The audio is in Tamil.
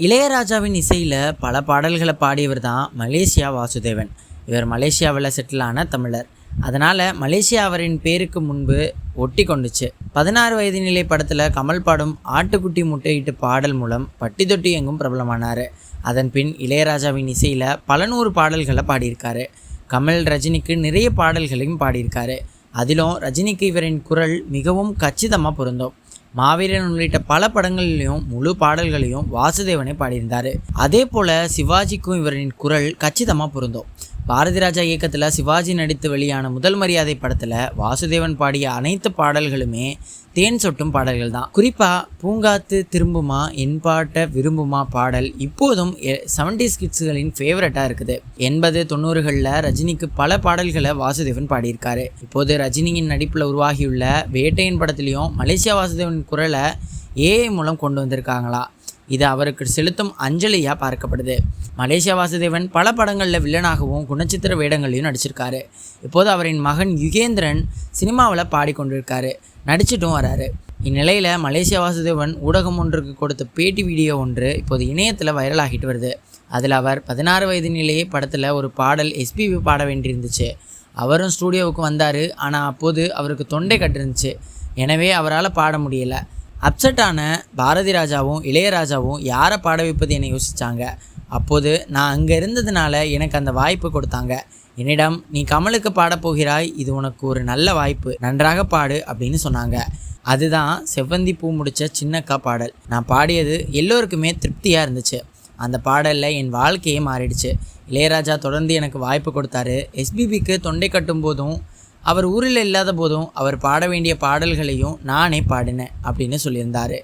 இளையராஜாவின் இசையில் பல பாடல்களை பாடியவர் தான் மலேசியா வாசுதேவன். இவர் மலேசியாவில் செட்டிலான தமிழர். அதனால் மலேசியா அவரின் பேருக்கு முன்பு ஒட்டி கொண்டுச்சு. பதினாறு வயது நிலை படத்தில் கமல் பாடும் ஆட்டுக்குட்டி முட்டையிட்டு பாடல் மூலம் பட்டி தொட்டி எங்கும் பிரபலமானார். அதன் பின் இளையராஜாவின் இசையில் பல நூறு பாடல்களை பாடியிருக்காரு. கமல் ரஜினிக்கு நிறைய பாடல்களையும் பாடியிருக்காரு. அதிலும் ரஜினிக்கு இவரின் குரல் மிகவும் கச்சிதமாக பொருந்தும். மாவீரன் உள்ளிட்ட பல படங்களிலையும் முழு பாடல்களையும் வாசுதேவனை பாடியிருந்தார். அதே போல் சிவாஜிக்கும் இவரின் குரல் கச்சிதமாக பொருந்தும். பாரதி ராஜா இயக்கத்தில் சிவாஜி நடித்து வெளியான முதல் மரியாதை படத்தில் வாசுதேவன் பாடிய அனைத்து பாடல்களுமே தேன் சொட்டும் பாடல்கள் தான். குறிப்பாக பூங்காத்து திரும்புமா என்பாட்ட விரும்புமா பாடல் இப்போதும் செவன்டிஸ் கிட்ஸுகளின் ஃபேவரட்டாக இருக்குது. எண்பது தொண்ணூறுகளில் ரஜினிக்கு பல பாடல்களை வாசுதேவன் பாடியிருக்காரு. இப்போது ரஜினியின் நடிப்பில் உருவாகியுள்ள வேட்டையின் படத்துலையும் மலேசியா வாசுதேவன் குரலை ஏஐ மூலம் கொண்டு வந்திருக்காங்களா? இது அவருக்கு செலுத்தும் அஞ்சலியாக பார்க்கப்படுது. மலேசியா வாசுதேவன் பல படங்களில் வில்லனாகவும் குணச்சித்திர வேடங்களையும் நடிச்சிருக்காரு. இப்போது அவரின் மகன் யுகேந்திரன் சினிமாவில் பாடிக்கொண்டிருக்காரு. நடிச்சிட்டும் வராரு. இந்நிலையில் மலேசியா வாசுதேவன் ஊடகம் ஒன்றுக்கு கொடுத்த பேட்டி வீடியோ ஒன்று இப்போது இணையத்தில் வைரலாகிட்டு வருது. அதில் அவர் பதினாறு வயது நிலையே படத்தில் ஒரு பாடல் எஸ்பிபி பாட வேண்டியிருந்துச்சு. அவரும் ஸ்டூடியோவுக்கு வந்தார். ஆனால் அப்போது அவருக்கு தொண்டை கட்டிருந்துச்சு. எனவே அவரால் பாட முடியலை. அப்செட்டான பாரதி ராஜாவும் இளையராஜாவும் யாரை பாட வைப்பது என யோசித்தாங்க அப்போது நான் அங்கே இருந்ததுனால எனக்கு அந்த வாய்ப்பு கொடுத்தாங்க. என்னிடம் நீ கமலுக்கு பாடப்போகிறாய் இது உனக்கு ஒரு நல்ல வாய்ப்பு. நன்றாக பாடு அப்படின்னு சொன்னாங்க. அதுதான் செவ்வந்தி பூ முடித்த சின்னக்கா பாடல். நான் பாடியது எல்லோருக்குமே திருப்தியாக இருந்துச்சு. அந்த பாடலில் என் வாழ்க்கையே மாறிடுச்சு. இளையராஜா தொடர்ந்து எனக்கு வாய்ப்பு கொடுத்தாரு. எஸ்பிபிக்கு தொண்டை கட்டும் போதும் அவர் ஊரில் இல்லாத போதும் அவர் பாட வேண்டிய பாடல்களையும் நானே பாடினேன் அப்படின்னு சொல்லியிருந்தாரு.